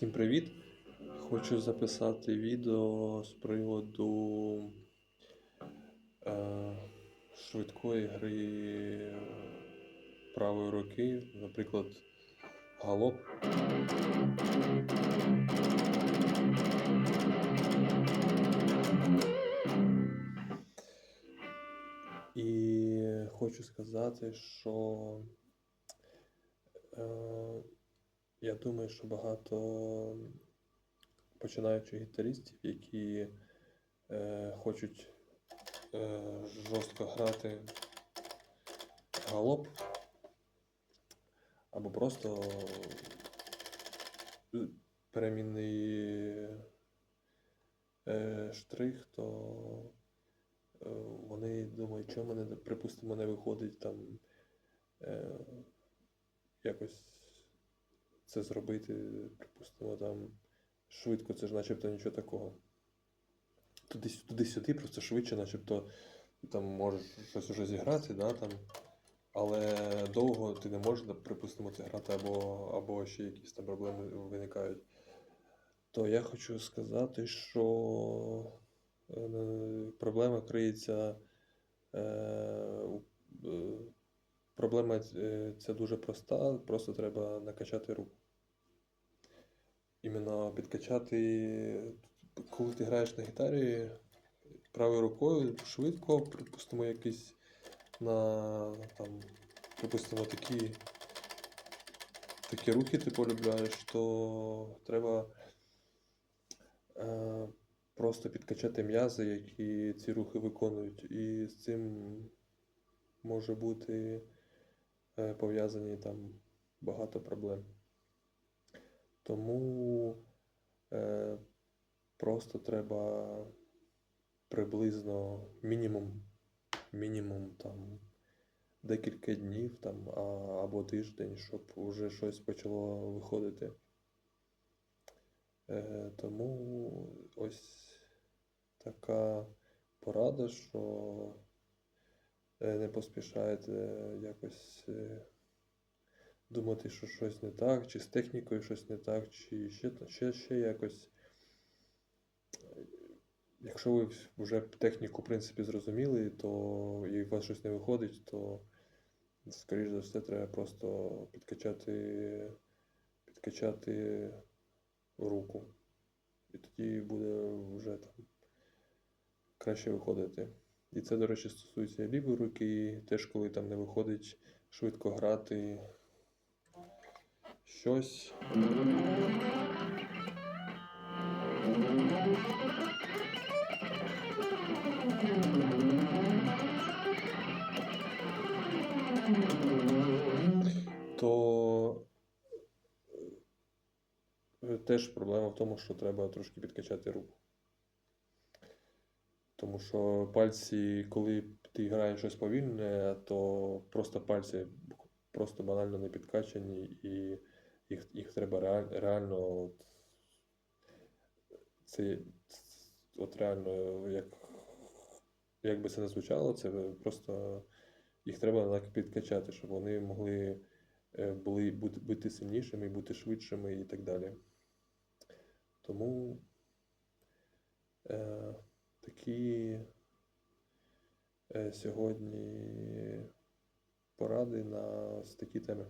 Всім привіт! Хочу записати відео з приводу е, швидкої гри правої руки, наприклад, галоп. І хочу сказати, що е, я думаю, що багато починаючих гітаристів, які е, хочуть е, жорстко грати галоп, або просто е, перемінний е, штрих, то е, вони думають, що мене, припустимо, не виходить там е, якось це зробити, припустимо, там швидко, це ж начебто нічого такого. Туди, туди-сюди, просто швидше, начебто там можеш щось уже зіграти, да, там, але довго ти не можеш, припустимо, це грати, або, або ще якісь там проблеми виникають. То я хочу сказати, що е, проблема криється. Е, е, Проблема ця дуже проста, просто треба накачати руку. Іменно підкачати, коли ти граєш на гітарі правою рукою швидко, припустимо, якийсь на там, припустимо, такі, такі рухи ти полюбляєш, то треба е, просто підкачати м'язи, які ці рухи виконують. І з цим може бути е, пов'язані там багато проблем. Тому е, просто треба приблизно мінімум, мінімум там декілька днів там, а, або тиждень, щоб вже щось почало виходити. Е, тому ось така порада, що е, не поспішайте якось е, думати, що щось не так, чи з технікою щось не так, чи ще, ще, ще якось. Якщо ви вже техніку, в принципі, зрозуміли, то і у вас щось не виходить, то, скоріш за все, треба просто підкачати, підкачати руку. І тоді буде вже там краще виходити. І це, до речі, стосується лівої руки, теж коли там не виходить швидко грати щось. То е, теж проблема в тому, що треба трошки підкачати руку. Тому що пальці, коли ти граєш щось повільне, то просто пальці просто банально не підкачані, і їх, їх треба реаль, реально. От, це, от реально, як, як би це не звучало, це просто їх треба підкачати, щоб вони могли е, були, бути, бути сильнішими, бути швидшими і так далі. Тому е, такі е, сьогодні поради на з такі теми.